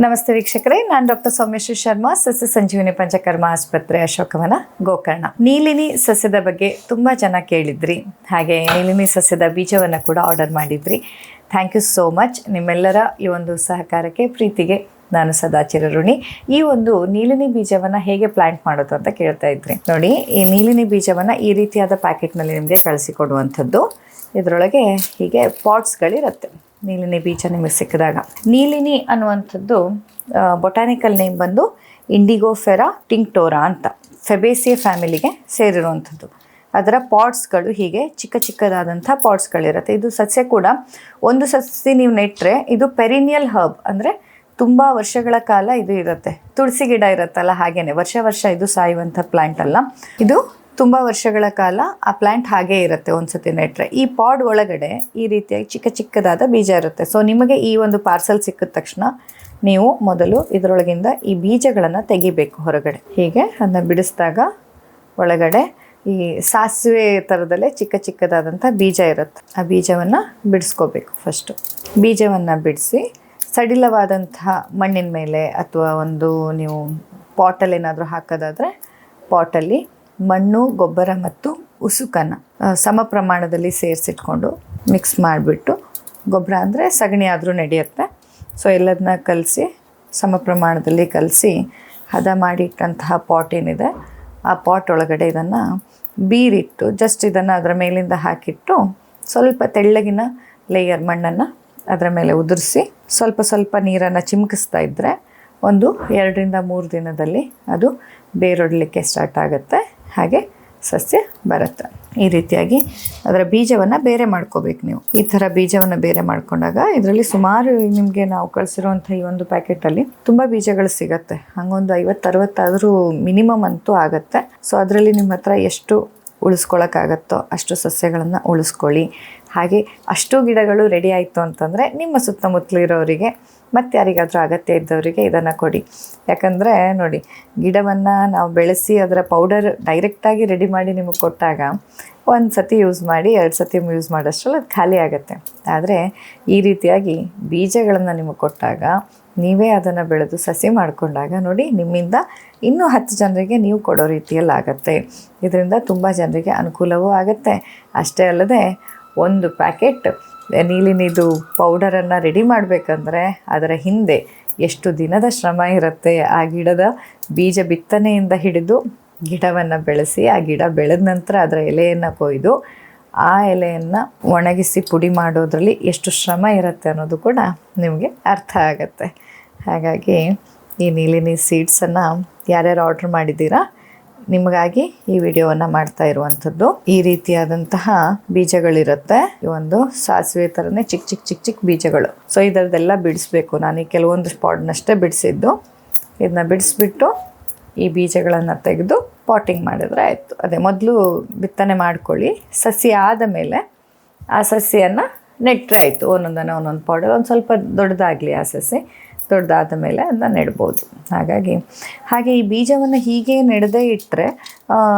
ನಮಸ್ತೆ ವೀಕ್ಷಕರೇ, ನಾನು ಡಾಕ್ಟರ್ ಸೌಮ್ಯಶ್ರೀ ಶರ್ಮಾ, ಸಸ್ಯ ಸಂಜೀವಿನಿ ಪಂಚಕರ್ಮ ಆಸ್ಪತ್ರೆ ಅಶೋಕವನ ಗೋಕರ್ಣ. ನೀಲಿನಿ ಸಸ್ಯದ ಬಗ್ಗೆ ತುಂಬ ಜನ ಕೇಳಿದ್ರಿ, ಹಾಗೆ ನೀಲಿನಿ ಸಸ್ಯದ ಬೀಜವನ್ನು ಕೂಡ ಆರ್ಡರ್ ಮಾಡಿದ್ರಿ. ಥ್ಯಾಂಕ್ ಯು ಸೋ ಮಚ್ ನಿಮ್ಮೆಲ್ಲರ ಈ ಒಂದು ಸಹಕಾರಕ್ಕೆ, ಪ್ರೀತಿಗೆ ನಾನು ಸದಾ ಚಿರಋಣಿ. ಈ ಒಂದು ನೀಲಿನಿ ಬೀಜವನ್ನು ಹೇಗೆ ಪ್ಲಾಂಟ್ ಮಾಡೋದು ಅಂತ ಕೇಳ್ತಾ ಇದ್ರಿ. ನೋಡಿ, ಈ ನೀಲಿನಿ ಬೀಜವನ್ನು ಈ ರೀತಿಯಾದ ಪ್ಯಾಕೆಟ್ನಲ್ಲಿ ನಿಮಗೆ ಕಳಿಸಿಕೊಡುವಂಥದ್ದು ಇದರೊಳಗೆ ಹೀಗೆ ಪಾಟ್ಸ್ಗಳಿರುತ್ತೆ ನೀಲಿನಿ ಬೀಜ ನಿಮಗೆ ಸಿಕ್ಕಿದಾಗ. ನೀಲಿನಿ ಅನ್ನುವಂಥದ್ದು ಬೊಟಾನಿಕಲ್ ನೇಮ್ ಬಂದು ಇಂಡಿಗೋಫೆರಾ ಟಿಂಕ್ಟೋರಾ ಅಂತ ಫೆಬೇಸಿಯ ಫ್ಯಾಮಿಲಿಗೆ ಸೇರಿರುವಂಥದ್ದು. ಅದರ ಪಾಟ್ಸ್ಗಳು ಹೀಗೆ ಚಿಕ್ಕ ಚಿಕ್ಕದಾದಂಥ ಪಾಟ್ಸ್ಗಳಿರುತ್ತೆ ಇದು ಸಸ್ಯ ಕೂಡ ಒಂದು ಸಸ್ಯ ನೀವು ನೆಟ್ಟರೆ ಇದು ಪೆರಿನಿಯಲ್ ಹರ್ಬ್ ಅಂದರೆ ತುಂಬ ವರ್ಷಗಳ ಕಾಲ ಇದು ಇರುತ್ತೆ. ತುಳಸಿ ಗಿಡ ಇರುತ್ತಲ್ಲ ಹಾಗೇನೆ, ವರ್ಷ ವರ್ಷ ಇದು ಸಾಯುವಂಥ ಪ್ಲಾಂಟ್ ಅಲ್ಲ. ಇದು ತುಂಬ ವರ್ಷಗಳ ಕಾಲ ಆ ಪ್ಲಾಂಟ್ ಹಾಗೇ ಇರುತ್ತೆ ಒಂದ್ಸತಿ ನೆಟ್ರೆ. ಈ ಪಾಡ್ ಒಳಗಡೆ ಈ ರೀತಿಯಾಗಿ ಚಿಕ್ಕ ಚಿಕ್ಕದಾದ ಬೀಜ ಇರುತ್ತೆ. ಸೊ ನಿಮಗೆ ಈ ಒಂದು ಪಾರ್ಸಲ್ ಸಿಕ್ಕಿದ ತಕ್ಷಣ ನೀವು ಮೊದಲು ಇದರೊಳಗಿಂದ ಈ ಬೀಜಗಳನ್ನು ತೆಗಿಬೇಕು ಹೊರಗಡೆ. ಹೀಗೆ ಅದನ್ನ ಬಿಡಿಸಿದಾಗ ಒಳಗಡೆ ಈ ಸಾಸಿವೆ ಥರದಲ್ಲೇ ಚಿಕ್ಕ ಚಿಕ್ಕದಾದಂಥ ಬೀಜ ಇರುತ್ತೆ. ಆ ಬೀಜವನ್ನು ಬಿಡಿಸ್ಕೋಬೇಕು ಫಸ್ಟು ಬೀಜವನ್ನು ಬಿಡಿಸಿ ಸಡಿಲವಾದಂತಹ ಮಣ್ಣಿನ ಮೇಲೆ ಅಥವಾ ಒಂದು ನೀವು ಪಾಟಲ್ಲಿ ಏನಾದರೂ ಹಾಕೋದಾದರೆ ಪಾಟಲ್ಲಿ ಮಣ್ಣು, ಗೊಬ್ಬರ ಮತ್ತು ಉಸುಕನ್ನು ಸಮ ಪ್ರಮಾಣದಲ್ಲಿ ಸೇರಿಸಿಟ್ಕೊಂಡು ಮಿಕ್ಸ್ ಮಾಡಿಬಿಟ್ಟು ಗೊಬ್ಬರ ಅಂದರೆ ಸಗಣಿ ಆದರೂ ನಡೆಯುತ್ತೆ. ಸೊ ಎಲ್ಲದನ್ನ ಕಲಸಿ, ಸಮ ಪ್ರಮಾಣದಲ್ಲಿ ಕಲಸಿ ಹದ ಮಾಡಿಟ್ಟಂತಹ ಪಾಟ್ ಏನಿದೆ, ಆ ಪಾಟ್ ಒಳಗಡೆ ಇದನ್ನು ಬೀರಿಟ್ಟು ಜಸ್ಟ್ ಇದನ್ನು ಅದರ ಮೇಲಿಂದ ಹಾಕಿಟ್ಟು ಸ್ವಲ್ಪ ತೆಳ್ಳಗಿನ ಲೇಯರ್ ಮಣ್ಣನ್ನು ಅದರ ಮೇಲೆ ಉದುರಿಸಿ ಸ್ವಲ್ಪ ಸ್ವಲ್ಪ ನೀರನ್ನು ಚಿಮುಕಿಸ್ತಾ ಇದ್ದರೆ ಒಂದು, ಎರಡರಿಂದ ಮೂರು ದಿನದಲ್ಲಿ ಅದು ಬೇರೊಡಲಿಕ್ಕೆ ಸ್ಟಾರ್ಟ್ ಆಗುತ್ತೆ. ಹಾಗೆ ಸಸ್ಯ ಬರುತ್ತೆ. ಈ ರೀತಿಯಾಗಿ ಅದರ ಬೀಜವನ್ನು ಬೇರೆ ಮಾಡ್ಕೋಬೇಕು ನೀವು. ಈ ಥರ ಬೀಜವನ್ನು ಬೇರೆ ಮಾಡ್ಕೊಂಡಾಗ ಇದರಲ್ಲಿ ಸುಮಾರು ನಿಮಗೆ ನಾವು ಕಳಿಸಿರುವಂಥ ಈ ಒಂದು ಪ್ಯಾಕೆಟಲ್ಲಿ ತುಂಬ ಬೀಜಗಳು ಸಿಗತ್ತೆ. ಹಂಗೊಂದು ಐವತ್ತು ಅರವತ್ತಾದರೂ ಮಿನಿಮಮ್ ಅಂತೂ ಆಗುತ್ತೆ. ಸೊ ಅದರಲ್ಲಿ ನಿಮ್ಮ ಹತ್ರ ಎಷ್ಟು ಉಳಿಸ್ಕೊಳ್ಳೋಕ್ಕಾಗತ್ತೋ ಅಷ್ಟು ಸಸ್ಯಗಳನ್ನು ಉಳಿಸ್ಕೊಳ್ಳಿ. ಹಾಗೆ ಅಷ್ಟು ಗಿಡಗಳು ರೆಡಿ ಆಯಿತು ಅಂತಂದರೆ ನಿಮ್ಮ ಸುತ್ತಮುತ್ತಲಿರೋರಿಗೆ ಮತ್ತು ಯಾರಿಗಾದರೂ ಅಗತ್ಯ ಇದ್ದವರಿಗೆ ಇದನ್ನು ಕೊಡಿ. ಯಾಕಂದರೆ ನೋಡಿ, ಗಿಡವನ್ನು ನಾವು ಬೆಳೆಸಿ ಅದರ ಪೌಡರ್ ಡೈರೆಕ್ಟಾಗಿ ರೆಡಿ ಮಾಡಿ ನಿಮಗೆ ಕೊಟ್ಟಾಗ ಒಂದು ಸತಿ ಯೂಸ್ ಮಾಡಿ, ಎರಡು ಸತಿ ಯೂಸ್ ಮಾಡೋಷ್ಟರಲ್ಲಿ ಅದು ಖಾಲಿ ಆಗುತ್ತೆ. ಆದರೆ ಈ ರೀತಿಯಾಗಿ ಬೀಜಗಳನ್ನು ನಿಮಗೆ ಕೊಟ್ಟಾಗ ನೀವೇ ಅದನ್ನು ಬೆಳೆದು ಸಸಿ ಮಾಡಿಕೊಂಡಾಗ ನೋಡಿ ನಿಮ್ಮಿಂದ ಇನ್ನೂ ಹತ್ತು ಜನರಿಗೆ ನೀವು ಕೊಡೋ ರೀತಿಯಲ್ಲಿ ಆಗುತ್ತೆ. ಇದರಿಂದ ತುಂಬ ಜನರಿಗೆ ಅನುಕೂಲವೂ ಆಗುತ್ತೆ. ಅಷ್ಟೇ ಅಲ್ಲದೆ ಒಂದು ಪ್ಯಾಕೆಟ್ ನೀಲಿನಿದು ಪೌಡರನ್ನು ರೆಡಿ ಮಾಡಬೇಕಂದ್ರೆ ಅದರ ಹಿಂದೆ ಎಷ್ಟು ದಿನದ ಶ್ರಮ ಇರುತ್ತೆ ಆ ಗಿಡದ ಬೀಜ ಬಿತ್ತನೆಯಿಂದ ಹಿಡಿದು ಗಿಡವನ್ನು ಬೆಳೆಸಿ ಆ ಗಿಡ ಬೆಳೆದ ನಂತರ ಅದರ ಎಲೆಯನ್ನು ಕೊಯ್ದು ಆ ಎಲೆಯನ್ನು ಒಣಗಿಸಿ ಪುಡಿ ಮಾಡೋದರಲ್ಲಿ ಎಷ್ಟು ಶ್ರಮ ಇರುತ್ತೆ ಅನ್ನೋದು ಕೂಡ ನಿಮಗೆ ಅರ್ಥ ಆಗುತ್ತೆ. ಹಾಗಾಗಿ ಈ ನೀಲಿನಿ ಸೀಡ್ಸನ್ನು ಯಾರ್ಯಾರು ಆರ್ಡ್ರ್ ಮಾಡಿದ್ದೀರಾ ನಿಮಗಾಗಿ ಈ ವಿಡಿಯೋವನ್ನು ಮಾಡ್ತಾ ಇರುವಂಥದ್ದು. ಈ ರೀತಿಯಾದಂತಹ ಬೀಜಗಳಿರುತ್ತೆ. ಈ ಒಂದು ಸಾಸಿವೆ ಥರನೇ ಚಿಕ್ಕ ಚಿಕ್ಕ ಚಿಕ್ಕ ಚಿಕ್ಕ ಬೀಜಗಳು. ಸೊ ಇದರದೆಲ್ಲ ಬಿಡಿಸ್ಬೇಕು. ನಾನು ಈ ಕೆಲವೊಂದು ಸ್ಪಾಟ್ನಷ್ಟೇ ಬಿಡಿಸಿದ್ದು. ಇದನ್ನ ಬಿಡಿಸ್ಬಿಟ್ಟು ಈ ಬೀಜಗಳನ್ನು ತೆಗೆದು ಪಾಟಿಂಗ್ ಮಾಡಿದ್ರೆ ಆಯಿತು. ಅದೇ ಮೊದಲು ಬಿತ್ತನೆ ಮಾಡ್ಕೊಳ್ಳಿ. ಸಸಿ ಆದ ಮೇಲೆ ಆ ಸಸಿಯನ್ನು ನೆಟ್ಟರೆ ಆಯಿತು. ಒಂದೊಂದನ್ನು, ಒಂದೊಂದು ಪಾಟ್ ಒಂದು ಸ್ವಲ್ಪ ದೊಡ್ಡದಾಗಲಿ ಆ ಸಸಿ. ದೊಡ್ಡದಾದ ಮೇಲೆ ಅದನ್ನ ನೆಡ್ಬೋದು. ಹಾಗಾಗಿ, ಹಾಗೆ ಈ ಬೀಜವನ್ನು ಹೀಗೆ ನೆಡದೇ ಇಟ್ಟರೆ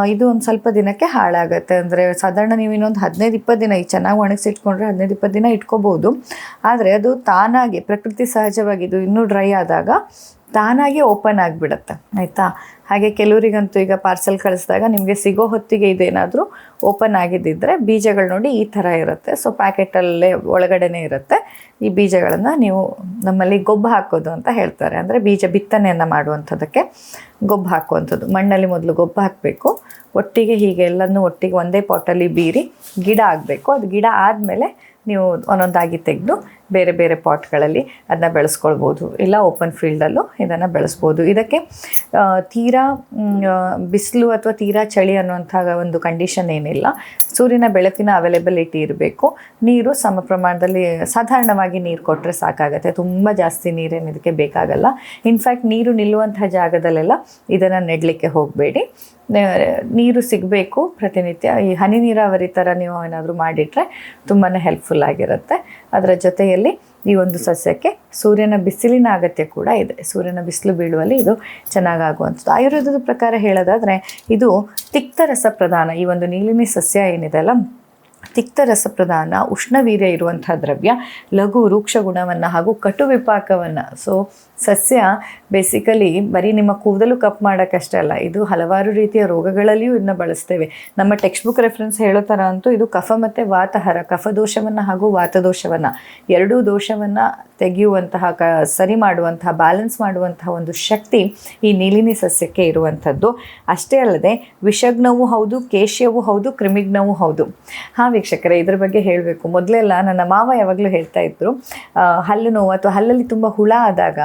ಇದು ಒಂದು ಸ್ವಲ್ಪ ದಿನಕ್ಕೆ ಹಾಳಾಗುತ್ತೆ. ಅಂದರೆ ಸಾಧಾರಣ ನೀವು ಇನ್ನೊಂದು ಹದಿನೈದು, ಇಪ್ಪತ್ತು ದಿನ ಈ ಚೆನ್ನಾಗಿ ಒಣಗಿಸಿಟ್ಕೊಂಡ್ರೆ ಹದಿನೈದು, ಇಪ್ಪತ್ತು ದಿನ ಇಟ್ಕೋಬೋದು. ಆದರೆ ಅದು ತಾನಾಗಿ, ಪ್ರಕೃತಿ ಸಹಜವಾಗಿ ಇದು ಇನ್ನೂ ಡ್ರೈ ಆದಾಗ ತಾನಾಗಿ ಓಪನ್ ಆಗಿಬಿಡುತ್ತೆ. ಆಯಿತಾ? ಹಾಗೆ ಕೆಲವರಿಗಂತೂ ಈಗ ಪಾರ್ಸೆಲ್ ಕಳಿಸಿದಾಗ ನಿಮಗೆ ಸಿಗೋ ಹೊತ್ತಿಗೆ ಇದೇನಾದರೂ ಓಪನ್ ಆಗಿದ್ದಿದ್ದರೆ ಬೀಜಗಳು ನೋಡಿ ಈ ಥರ ಇರುತ್ತೆ. ಸೊ, ಪ್ಯಾಕೆಟಲ್ಲೇ ಒಳಗಡೆನೇ ಇರುತ್ತೆ. ಈ ಬೀಜಗಳನ್ನು ನೀವು ನಮ್ಮಲ್ಲಿ ಗೊಬ್ಬು ಹಾಕೋದು ಅಂತ ಹೇಳ್ತಾರೆ. ಅಂದರೆ ಬೀಜ ಬಿತ್ತನೆಯನ್ನು ಮಾಡುವಂಥದ್ದಕ್ಕೆ ಗೊಬ್ಬು ಹಾಕುವಂಥದ್ದು. ಮಣ್ಣಲ್ಲಿ ಮೊದಲು ಗೊಬ್ಬು ಹಾಕಬೇಕು. ಒಟ್ಟಿಗೆ ಹೀಗೆ ಎಲ್ಲನೂ ಒಟ್ಟಿಗೆ ಒಂದೇ ಪಾಟಲ್ಲಿ ಬೀರಿ ಗಿಡ ಆಗಬೇಕು. ಅದು ಗಿಡ ಆದಮೇಲೆ ನೀವು ಒಂದೊಂದಾಗಿ ತೆಗೆದು ಬೇರೆ ಬೇರೆ ಪಾಟ್ಗಳಲ್ಲಿ ಅದನ್ನ ಬೆಳೆಸ್ಕೊಳ್ಬೋದು. ಇಲ್ಲ ಓಪನ್ ಫೀಲ್ಡಲ್ಲೂ ಇದನ್ನು ಬೆಳೆಸ್ಬೋದು. ಇದಕ್ಕೆ ತೀರಾ ಬಿಸಿಲು ಅಥವಾ ತೀರಾ ಚಳಿ ಅನ್ನುವಂಥ ಒಂದು ಕಂಡೀಷನ್ ಏನಿಲ್ಲ. ಸೂರ್ಯನ ಬೆಳಕಿನ ಅವೈಲೇಬಿಲಿಟಿ ಇರಬೇಕು. ನೀರು ಸಮ ಪ್ರಮಾಣದಲ್ಲಿ, ಸಾಧಾರಣವಾಗಿ ನೀರು ಕೊಟ್ಟರೆ ಸಾಕಾಗುತ್ತೆ. ತುಂಬ ಜಾಸ್ತಿ ನೀರೇನು ಇದಕ್ಕೆ ಬೇಕಾಗಲ್ಲ. ಇನ್ಫ್ಯಾಕ್ಟ್ ನೀರು ನಿಲ್ಲುವಂಥ ಜಾಗದಲ್ಲೆಲ್ಲ ಇದನ್ನು ನೆಡಲಿಕ್ಕೆ ಹೋಗಬೇಡಿ. ನೀರು ಸಿಗಬೇಕು ಪ್ರತಿನಿತ್ಯ. ಈ ಹನಿ ನೀರಾವರಿ ಥರ ನೀವು ಏನಾದರೂ ಮಾಡಿಟ್ರೆ ತುಂಬಾ ಹೆಲ್ಪ್ಫುಲ್ ಆಗಿರುತ್ತೆ ಅದರ ಜೊತೆಯಲ್ಲಿ ಈ ಒಂದು ಸಸ್ಯಕ್ಕೆ ಸೂರ್ಯನ ಬಿಸಿಲಿನ ಅಗತ್ಯ ಕೂಡ ಇದೆ. ಸೂರ್ಯನ ಬಿಸಿಲು ಬೀಳುವಲ್ಲಿ ಇದು ಚೆನ್ನಾಗಾಗುವಂಥದ್ದು. ಆಯುರ್ವೇದದ ಪ್ರಕಾರ ಹೇಳೋದಾದರೆ ಇದು ತಿಕ್ತ ರಸ ಪ್ರಧಾನ ಈ ಒಂದು ನೀಲಿನಿ ಸಸ್ಯ ಏನಿದೆ ಅಲ್ಲ ತಿಕ್ತ ರಸಪ್ರಧಾನ, ಉಷ್ಣವೀರ್ಯ ಇರುವಂಥ ದ್ರವ್ಯ, ಲಘು ರೂಕ್ಷ ಗುಣವನ್ನು ಹಾಗೂ ಕಟು ವಿಪಾಕವನ್ನು ಸೊ ಸಸ್ಯ ಬೇಸಿಕಲಿ ಬರೀ ನಿಮ್ಮ ಕೂದಲು ಕಪ್ ಮಾಡೋಕ್ಕಷ್ಟೇ ಅಲ್ಲ, ಇದು ಹಲವಾರು ರೀತಿಯ ರೋಗಗಳಲ್ಲಿಯೂ ಇದನ್ನ ಬಳಸ್ತೇವೆ. ನಮ್ಮ ಟೆಕ್ಸ್ಟ್ ಬುಕ್ ರೆಫರೆನ್ಸ್ ಹೇಳೋ ಥರ ಅಂತೂ ಇದು ಕಫ ಮತ್ತು ವಾತಹರ, ಕಫದೋಷವನ್ನು ಹಾಗೂ ವಾತದೋಷವನ್ನು. ಎರಡೂ ದೋಷವನ್ನು ತೆಗೆಯುವಂತಹ ಕ, ಸರಿ ಮಾಡುವಂತಹ ಬ್ಯಾಲೆನ್ಸ್ ಮಾಡುವಂತಹ ಒಂದು ಶಕ್ತಿ ಈ ನೀಲಿನಿ ಸಸ್ಯಕ್ಕೆ ಇರುವಂಥದ್ದು. ಅಷ್ಟೇ ಅಲ್ಲದೆ, ವಿಷಗ್ನವೂ ಹೌದು, ಕೇಶ್ಯವೂ ಹೌದು, ಕ್ರಿಮಿಗ್ನವೂ ಹೌದು. ಹಾಂ ವೀಕ್ಷಕರೇ, ಇದ್ರ ಬಗ್ಗೆ ಹೇಳಬೇಕು. ಮೊದಲೆಲ್ಲ ನನ್ನ ಮಾವ ಯಾವಾಗಲೂ ಹೇಳ್ತಾ ಇದ್ರು ಹಲ್ಲು ನೋವು ಅಥವಾ ಹಲ್ಲಲ್ಲಿ ತುಂಬ ಹುಳ ಆದಾಗ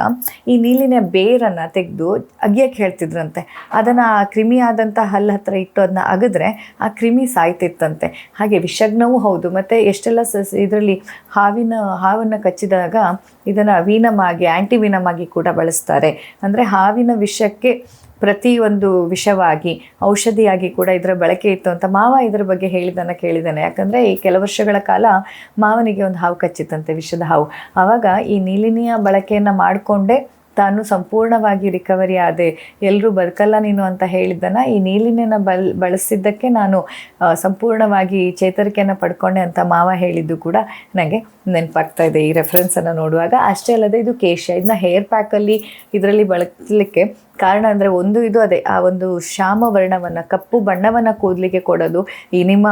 ಈ ನೀಲಿನ ಬೇರನ್ನು ತೆಗೆದು ಅಗಿಯಕ್ಕೆ ಹೇಳ್ತಿದ್ರಂತೆ. ಅದನ್ನು ಕ್ರಿಮಿ ಆದಂಥ ಹಲ್ಲು ಹತ್ರ ಇಟ್ಟು ಅದನ್ನ ಅಗಿದ್ರೆ ಆ ಕ್ರಿಮಿ ಸಾಯ್ತಿತ್ತಂತೆ. ಹಾಗೆ ವಿಷಗ್ನವೂ ಹೌದು. ಮತ್ತು ಎಷ್ಟೆಲ್ಲ ಸಸ್ ಇದರಲ್ಲಿ ಹಾವಿನ, ಹಾವನ್ನು ಕಚ್ಚಿದಾಗ ಇದನ್ನು ವೀನಮಾಗಿ ಆ್ಯಂಟಿವೀನಮಾಗಿ ಕೂಡ ಬಳಸ್ತಾರೆ. ಅಂದರೆ ಹಾವಿನ ವಿಷಕ್ಕೆ ಪ್ರತಿಯೊಂದು ವಿಷವಾಗಿ, ಔಷಧಿಯಾಗಿ ಕೂಡ ಇದರ ಬಳಕೆ ಇತ್ತು ಅಂತ ಮಾವ ಇದರ ಬಗ್ಗೆ ಹೇಳಿದ್ದನ್ನು ಕೇಳಿದ್ದಾನೆ. ಯಾಕಂದರೆ ಈ ಕೆಲ ವರ್ಷಗಳ ಕಾಲ ಮಾವನಿಗೆ ಒಂದು ಹಾವು ಕಚ್ಚಿತ್ತಂತೆ, ವಿಷದ ಹಾವು. ಆವಾಗ ಈ ನೀಲಿನಿಯ ಬಳಕೆಯನ್ನು ಮಾಡಿಕೊಂಡೇ ತಾನು ಸಂಪೂರ್ಣವಾಗಿ ರಿಕವರಿ ಆದೆ. ಎಲ್ಲರೂ ಬದುಕಲ್ಲ ನೀನು ಅಂತ ಹೇಳಿದ್ದನ್ನು ಈ ನೀಲಿನ ಬಲ್ ಬಳಸಿದ್ದಕ್ಕೆ ನಾನು ಸಂಪೂರ್ಣವಾಗಿ ಚೇತರಿಕೆಯನ್ನು ಪಡ್ಕೊಂಡೆ ಅಂತ ಮಾವ ಹೇಳಿದ್ದು ಕೂಡ ನನಗೆ ನೆನಪಾಗ್ತಾ ಇದೆ ಈ ರೆಫರೆನ್ಸನ್ನು ನೋಡುವಾಗ. ಅಷ್ಟೇ ಅಲ್ಲದೆ ಇದು ಕೇಶ ಇದನ್ನ ಹೇರ್ ಪ್ಯಾಕಲ್ಲಿ ಇದರಲ್ಲಿ ಬಳಸಲಿಕ್ಕೆ ಕಾರಣ ಅಂದರೆ ಒಂದು ಇದು ಅದೇ, ಆ ಒಂದು ಶ್ಯಾಮ ವರ್ಣವನ್ನು, ಕಪ್ಪು ಬಣ್ಣವನ್ನು ಕೂದಲಿಗೆ ಕೊಡೋದು, ಈ ನಿಮ್ಮ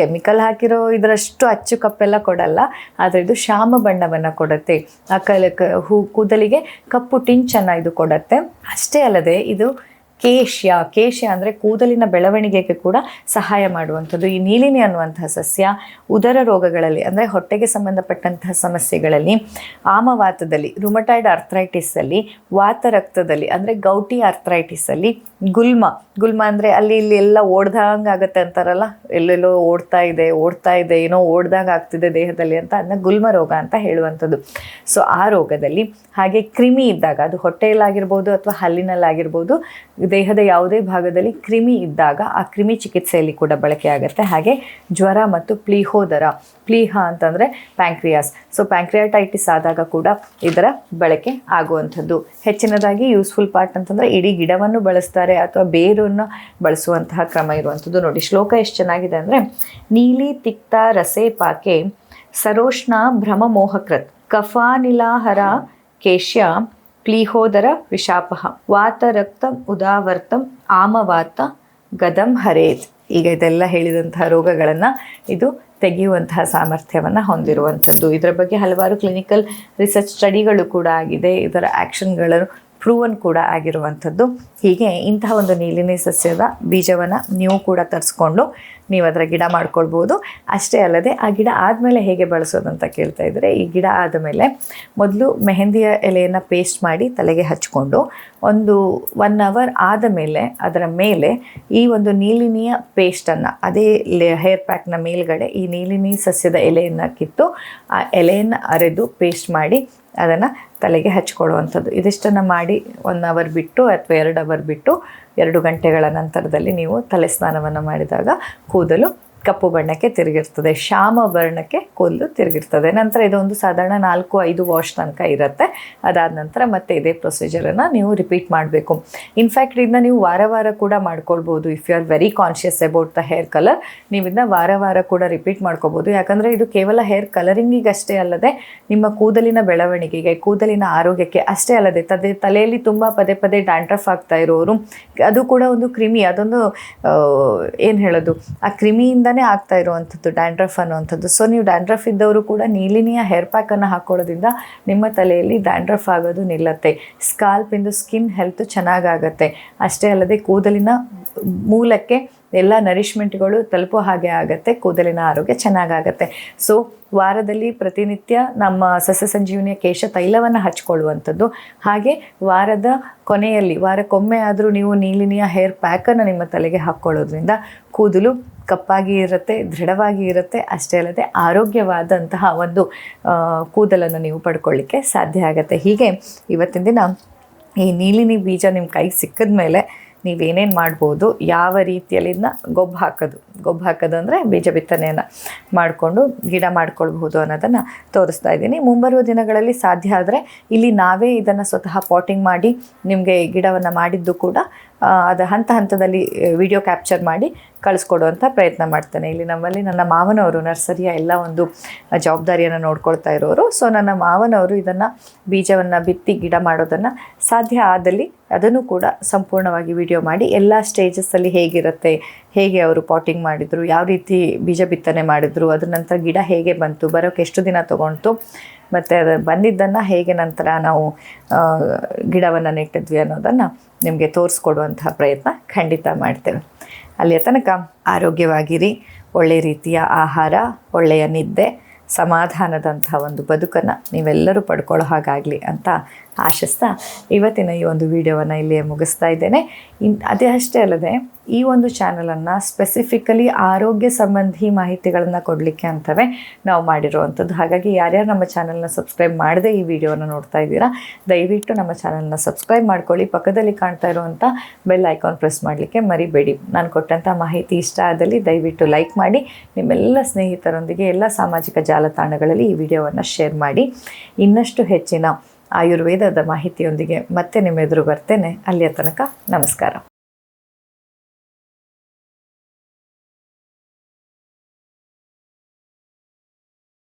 ಕೆಮಿಕಲ್ ಹಾಕಿರೋ ಇದರಷ್ಟು ಅಚ್ಚು ಕಪ್ಪೆಲ್ಲ ಕೊಡಲ್ಲ, ಆದರೆ ಇದು ಶ್ಯಾಮ ಬಣ್ಣವನ್ನು ಕೊಡುತ್ತೆ. ಆ ಕಲ ಹೂ ಕೂದಲಿಗೆ ಕಪ್ಪು ಟಿಂಚನ್ನು ಇದು ಕೊಡುತ್ತೆ. ಅಷ್ಟೇ ಅಲ್ಲದೆ ಇದು ಕೇಶ್ಯ ಕೇಶ್ಯ ಅಂದರೆ ಕೂದಲಿನ ಬೆಳವಣಿಗೆಗೆ ಕೂಡ ಸಹಾಯ ಮಾಡುವಂಥದ್ದು. ಈ ನೀಲಿನಿ ಅನ್ನುವಂತಹ ಸಸ್ಯ ಉದರ ರೋಗಗಳಲ್ಲಿ ಅಂದರೆ ಹೊಟ್ಟೆಗೆ ಸಂಬಂಧಪಟ್ಟಂತಹ ಸಮಸ್ಯೆಗಳಲ್ಲಿ, ಆಮವಾತದಲ್ಲಿ ರುಮಟಾಯ್ಡ್ ಅರ್ಥ್ರೈಟಿಸಲ್ಲಿ ವಾತ ರಕ್ತದಲ್ಲಿ ಅಂದರೆ ಗೌಟಿ ಅರ್ಥ್ರೈಟಿಸಲ್ಲಿ ಗುಲ್ಮ ಗುಲ್ಮ ಅಂದರೆ ಅಲ್ಲಿ ಇಲ್ಲಿ ಎಲ್ಲ ಓಡ್ದಂಗೆ ಆಗುತ್ತೆ ಅಂತಾರಲ್ಲ? ಎಲ್ಲೆಲ್ಲೋ ಓಡ್ತಾ ಇದೆ ಓಡ್ತಾ ಇದೆ, ಏನೋ ಓಡ್ದಾಗ ಆಗ್ತಿದೆ ದೇಹದಲ್ಲಿ ಅಂತ ಅದನ್ನ ಗುಲ್ಮ ರೋಗ ಅಂತ ಹೇಳುವಂಥದ್ದು. ಸೊ ಆ ರೋಗದಲ್ಲಿ ಹಾಗೆ ಕ್ರಿಮಿ ಇದ್ದಾಗ ಅದು ಹೊಟ್ಟೆಯಲ್ಲಾಗಿರ್ಬೋದು ಅಥವಾ ಹಲ್ಲಿನಲ್ಲಾಗಿರ್ಬೋದು ದೇಹದ ಯಾವುದೇ ಭಾಗದಲ್ಲಿ ಕ್ರಿಮಿ ಇದ್ದಾಗ ಆ ಕ್ರಿಮಿ ಚಿಕಿತ್ಸೆಯಲ್ಲಿ ಕೂಡ ಬಳಕೆ ಆಗುತ್ತೆ. ಹಾಗೆ ಜ್ವರ ಮತ್ತು ಪ್ಲೀಹೋದರ, ಪ್ಲೀಹ ಅಂತಂದರೆ ಪ್ಯಾಂಕ್ರಿಯಾಸ್. ಸೊ ಪ್ಯಾಂಕ್ರಿಯಾಟೈಟಿಸ್ ಆದಾಗ ಕೂಡ ಇದರ ಬಳಕೆ ಆಗುವಂಥದ್ದು. ಹೆಚ್ಚಿನದಾಗಿ ಯೂಸ್ಫುಲ್ ಪಾರ್ಟ್ ಅಂತಂದರೆ ಇಡೀ ಗಿಡವನ್ನು ಬಳಸ್ತಾರೆ ಅಥವಾ ಬೇರನ್ನು ಬಳಸುವಂತಹ ಕ್ರಮ ಇರುವಂಥದ್ದು. ನೋಡಿ, ಶ್ಲೋಕ ಎಷ್ಟು ಚೆನ್ನಾಗಿದೆ ಅಂದರೆ, ನೀಲಿ ತಿಕ್ತ ರಸೆ ಪಾಕೆ ಸರೋಷ್ಣ ಭ್ರಮ ಮೋಹಕೃತ್ ಕಫಾನಿಲಾಹರ ಕೇಶ್ಯ ಪ್ಲೀಹೋದರ ವಾತ ರಕ್ತ ಉದಾವರ್ತಂ ಆಮವಾತ ಗದಂ ಹರೇತ್. ಈಗ ಇದೆಲ್ಲ ಹೇಳಿದಂತಹ ರೋಗಗಳನ್ನು ಇದು ತೆಗೆಯುವಂತಹ ಸಾಮರ್ಥ್ಯವನ್ನು ಹೊಂದಿರುವಂಥದ್ದು. ಇದರ ಬಗ್ಗೆ ಹಲವಾರು ಕ್ಲಿನಿಕಲ್ ರಿಸರ್ಚ್ ಸ್ಟಡಿಗಳು ಕೂಡ ಆಗಿದೆ. ಇದರ ಆ್ಯಕ್ಷನ್ಗಳು ಪ್ರೂವನ್ ಕೂಡ ಆಗಿರುವಂಥದ್ದು. ಹೀಗೆ ಇಂತಹ ಒಂದು ನೀಲಿನಿ ಸಸ್ಯದ ಬೀಜವನ್ನು ನೀವು ಕೂಡ ತರಿಸ್ಕೊಂಡು ನೀವು ಅದರ ಗಿಡ ಮಾಡ್ಕೊಳ್ಬೋದು. ಅಷ್ಟೇ ಅಲ್ಲದೆ ಆ ಗಿಡ ಆದಮೇಲೆ ಹೇಗೆ ಬಳಸೋದು ಅಂತ ಕೇಳ್ತಾ ಇದ್ದರೆ ಈ ಗಿಡ ಆದಮೇಲೆ ಮೊದಲು ಮೆಹಂದಿಯ ಎಲೆಯನ್ನು ಪೇಸ್ಟ್ ಮಾಡಿ ತಲೆಗೆ ಹಚ್ಕೊಂಡು ಒಂದು ಒನ್ ಅವರ್ ಆದ ಮೇಲೆ ಅದರ ಮೇಲೆ ಈ ಒಂದು ನೀಲಿನಿಯ ಪೇಸ್ಟನ್ನು ಅದೇ ಹೇರ್ ಪ್ಯಾಕ್ನ ಮೇಲ್ಗಡೆ ಈ ನೀಲಿನಿ ಸಸ್ಯದ ಎಲೆಯನ್ನು ಕಿತ್ತು ಆ ಎಲೆಯನ್ನು ಅರೆದು ಪೇಸ್ಟ್ ಮಾಡಿ ಅದನ್ನು ತಲೆಗೆ ಹಚ್ಕೊಳ್ಳುವಂಥದ್ದು. ಇದಿಷ್ಟನ್ನು ಮಾಡಿ ಒನ್ ಅವರ್ ಬಿಟ್ಟು ಅಥವಾ ಎರಡು ಅವರ್ ಬಿಟ್ಟು ಎರಡು ಗಂಟೆಗಳ ನಂತರದಲ್ಲಿ ನೀವು ತಲೆ ಸ್ನಾನವನ್ನು ಮಾಡಿದಾಗ ಕೂದಲು ಕಪ್ಪು ಬಣ್ಣಕ್ಕೆ ತಿರುಗಿರ್ತದೆ, ಶ್ಯಾಮ ವರ್ಣಕ್ಕೆ ಕೊಲ್ಲು ತಿರುಗಿರ್ತದೆ. ನಂತರ ಇದೊಂದು ಸಾಧಾರಣ ನಾಲ್ಕು, ಐದು ವಾಶ್ ತನಕ ಇರುತ್ತೆ. ಅದಾದ ನಂತರ ಮತ್ತೆ ಇದೇ ಪ್ರೊಸೀಜರನ್ನು ನೀವು ರಿಪೀಟ್ ಮಾಡಬೇಕು. ಇನ್ಫ್ಯಾಕ್ಟ್ ಇದನ್ನ ನೀವು ವಾರ ವಾರ ಕೂಡ ಮಾಡ್ಕೊಳ್ಬೋದು. If you are very conscious about the hair colour ನೀವು ಇದನ್ನ ವಾರ ವಾರ ಕೂಡ ರಿಪೀಟ್ ಮಾಡ್ಕೋಬೋದು ಯಾಕಂದರೆ ಇದು ಕೇವಲ ಹೇರ್ ಕಲರಿಂಗಿಗೆ ಅಷ್ಟೇ ಅಲ್ಲದೆ, ನಿಮ್ಮ ಕೂದಲಿನ ಬೆಳವಣಿಗೆಗೆ, ಕೂದಲಿನ ಆರೋಗ್ಯಕ್ಕೆ ಅಷ್ಟೇ ಅಲ್ಲದೆ, ತದೆ, ತಲೆಯಲ್ಲಿ ತುಂಬ ಪದೇ ಪದೇ ಡ್ಯಾಂಡ್ರಫ್ ಆಗ್ತಾ ಇರೋರು, ಅದು ಕೂಡ ಒಂದು ಕ್ರಿಮಿ, ಅದೊಂದು ಏನು ಹೇಳೋದು? ಆ ಕ್ರಿಮಿಯಿಂದನೇ ಆಗ್ತಾ ಇರುವಂಥದ್ದು ಡ್ಯಾಂಡ್ರಫ್ ಅನ್ನುವಂಥದ್ದು. ಸೊ ನೀವು ಡ್ಯಾಂಡ್ರಫ್ ಇದ್ದವರು ಕೂಡ ನೀಲಿನಿಯ ಹೇರ್ ಪ್ಯಾಕನ್ನು ಹಾಕೊಳ್ಳೋದ್ರಿಂದ ನಿಮ್ಮ ತಲೆಯಲ್ಲಿ ಡ್ಯಾಂಡ್ರಫ್ ಆಗೋದು ನಿಲ್ಲತ್ತೆ. ಸ್ಕಾಲ್ಪಿಂದು ಸ್ಕಿನ್ ಹೆಲ್ತ್ ಚೆನ್ನಾಗಾಗತ್ತೆ. ಅಷ್ಟೇ ಅಲ್ಲದೆ ಕೂದಲಿನ ಮೂಲಕ್ಕೆ ಎಲ್ಲ ನರಿಷ್ಮೆಂಟ್ಗಳು ತಲುಪೋ ಹಾಗೆ ಆಗುತ್ತೆ, ಕೂದಲಿನ ಆರೋಗ್ಯ ಚೆನ್ನಾಗಾಗತ್ತೆ. ಸೊ ವಾರದಲ್ಲಿ ಪ್ರತಿನಿತ್ಯ ನಮ್ಮ ಸಸ್ಯ ಸಂಜೀವಿನಿಯ ಕೇಶ ತೈಲವನ್ನು ಹಚ್ಕೊಳ್ಳುವಂಥದ್ದು. ಹಾಗೆ ವಾರದ ಕೊನೆಯಲ್ಲಿ, ವಾರಕ್ಕೊಮ್ಮೆ ಆದರೂ ನೀವು ನೀಲಿನಿಯ ಹೇರ್ ಪ್ಯಾಕನ್ನು ನಿಮ್ಮ ತಲೆಗೆ ಹಾಕ್ಕೊಳ್ಳೋದ್ರಿಂದ ಕೂದಲು ಕಪ್ಪಾಗಿ ಇರುತ್ತೆ, ದೃಢವಾಗಿ ಇರುತ್ತೆ, ಅಷ್ಟೇ ಅಲ್ಲದೆ ಆರೋಗ್ಯವಾದಂತಹ ಒಂದು ಕೂದಲನ್ನು ನೀವು ಪಡ್ಕೊಳ್ಳಿಕ್ಕೆ ಸಾಧ್ಯ ಆಗುತ್ತೆ. ಹೀಗೆ ಇವತ್ತಿನ ದಿನ ಈ ನೀಲಿನಿ ಬೀಜ ನಿಮ್ಮ ಕೈಗೆ ಸಿಕ್ಕಿದ ಮೇಲೆ ನೀವೇನೇನು ಮಾಡ್ಬೋದು, ಯಾವ ರೀತಿಯಲ್ಲಿ ಇದನ್ನ ಗೊಬ್ಬು ಹಾಕೋದು. ಗೊಬ್ಬು ಹಾಕೋದು ಅಂದರೆ ಬೀಜ ಬಿತ್ತನೆಯನ್ನು ಮಾಡಿಕೊಂಡು ಗಿಡ ಮಾಡ್ಕೊಳ್ಬಹುದು ಅನ್ನೋದನ್ನು ತೋರಿಸ್ತಾ ಇದ್ದೀನಿ. ಮುಂಬರುವ ದಿನಗಳಲ್ಲಿ ಸಾಧ್ಯ ಆದರೆ ಇಲ್ಲಿ ನಾವೇ ಇದನ್ನು ಸ್ವತಃ ಪಾಟಿಂಗ್ ಮಾಡಿ ನಿಮಗೆ ಗಿಡವನ್ನು ಮಾಡಿದ್ದು ಕೂಡ ಅದು ಹಂತ ಹಂತದಲ್ಲಿ ವಿಡಿಯೋ ಕ್ಯಾಪ್ಚರ್ ಮಾಡಿ ಕಳಿಸ್ಕೊಡುವಂಥ ಪ್ರಯತ್ನ ಮಾಡ್ತೇನೆ. ಇಲ್ಲಿ ನಮ್ಮಲ್ಲಿ ನನ್ನ ಮಾವನವರು, ನರ್ಸರಿಯ ಎಲ್ಲ ಒಂದು ಜವಾಬ್ದಾರಿಯನ್ನು ನೋಡ್ಕೊಳ್ತಾ ಇರೋರು. ಸೊ ನನ್ನ ಮಾವನವರು ಇದನ್ನು ಬೀಜವನ್ನು ಬಿತ್ತಿ ಗಿಡ ಮಾಡೋದನ್ನು ಸಾಧ್ಯ ಆದಲ್ಲಿ ಅದನ್ನು ಕೂಡ ಸಂಪೂರ್ಣವಾಗಿ ವಿಡಿಯೋ ಮಾಡಿ ಎಲ್ಲ ಸ್ಟೇಜಸ್ಸಲ್ಲಿ ಹೇಗಿರುತ್ತೆ, ಹೇಗೆ ಅವರು ಪಾಟಿಂಗ್ ಮಾಡಿದರು, ಯಾವ ರೀತಿ ಬೀಜ ಬಿತ್ತನೆ ಮಾಡಿದರು, ಅದ್ರ ನಂತರ ಗಿಡ ಹೇಗೆ ಬಂತು ಬರೋಕ್ಕೆ ಎಷ್ಟು ದಿನ ತೊಗೊಳ್ತು ಮತ್ತು ಅದು ಬಂದಿದ್ದನ್ನು ಹೇಗೆ ನಂತರ ನಾವು ಗಿಡವನ್ನು ನೆಟ್ಟಿದ್ವಿ ಅನ್ನೋದನ್ನು ನಿಮಗೆ ತೋರಿಸ್ಕೊಡುವಂತಹ ಪ್ರಯತ್ನ ಖಂಡಿತ ಮಾಡ್ತೇವೆ. ಅಲ್ಲಿಯ ತನಕ ಆರೋಗ್ಯವಾಗಿರಿ. ಒಳ್ಳೆಯ ರೀತಿಯ ಆಹಾರ, ಒಳ್ಳೆಯ ನಿದ್ದೆ, ಸಮಾಧಾನದಂಥ ಒಂದು ಬದುಕನ್ನು ನೀವೆಲ್ಲರೂ ಪಡ್ಕೊಳ್ಳೋ ಹಾಗಾಗಲಿ ಅಂತ ಆಶಿಸ್ತಾ ಇವತ್ತಿನ ಈ ಒಂದು ವಿಡಿಯೋವನ್ನು ಇಲ್ಲಿಯೇ ಮುಗಿಸ್ತಾ ಇದ್ದೇನೆ. ಇನ್ ಅದೇ ಅಷ್ಟೇ ಅಲ್ಲದೆ ಈ ಒಂದು ಚಾನಲನ್ನು ಸ್ಪೆಸಿಫಿಕಲಿ ಆರೋಗ್ಯ ಸಂಬಂಧಿ ಮಾಹಿತಿಗಳನ್ನು ಕೊಡಲಿಕ್ಕೆ ಅಂತವೇ ನಾವು ಮಾಡಿರುವಂಥದ್ದು. ಹಾಗಾಗಿ ಯಾರ್ಯಾರು ನಮ್ಮ ಚಾನಲ್ನ ಸಬ್ಸ್ಕ್ರೈಬ್ ಮಾಡದೆ ಈ ವಿಡಿಯೋನ ನೋಡ್ತಾ ಇದ್ದೀರಾ, ದಯವಿಟ್ಟು ನಮ್ಮ ಚಾನಲ್ನ ಸಬ್ಸ್ಕ್ರೈಬ್ ಮಾಡ್ಕೊಳ್ಳಿ. ಪಕ್ಕದಲ್ಲಿ ಕಾಣ್ತಾ ಇರುವಂಥ ಬೆಲ್ ಐಕಾನ್ ಪ್ರೆಸ್ ಮಾಡಲಿಕ್ಕೆ ಮರಿಬೇಡಿ. ನಾನು ಕೊಟ್ಟಂಥ ಮಾಹಿತಿ ಇಷ್ಟ ಆದಲ್ಲಿ ದಯವಿಟ್ಟು ಲೈಕ್ ಮಾಡಿ. ನಿಮ್ಮೆಲ್ಲ ಸ್ನೇಹಿತರೊಂದಿಗೆ ಎಲ್ಲ ಸಾಮಾಜಿಕ ಜಾಲತಾಣಗಳಲ್ಲಿ ಈ ವಿಡಿಯೋವನ್ನು ಶೇರ್ ಮಾಡಿ. ಇನ್ನಷ್ಟು ಹೆಚ್ಚಿನ ಆಯುರ್ವೇದದ ಮಾಹಿತಿಯೊಂದಿಗೆ ಮತ್ತೆ ನಿಮ್ಮೆದುರು ಬರ್ತೇನೆ. ಅಲ್ಲಿಯ ತನಕ ನಮಸ್ಕಾರ.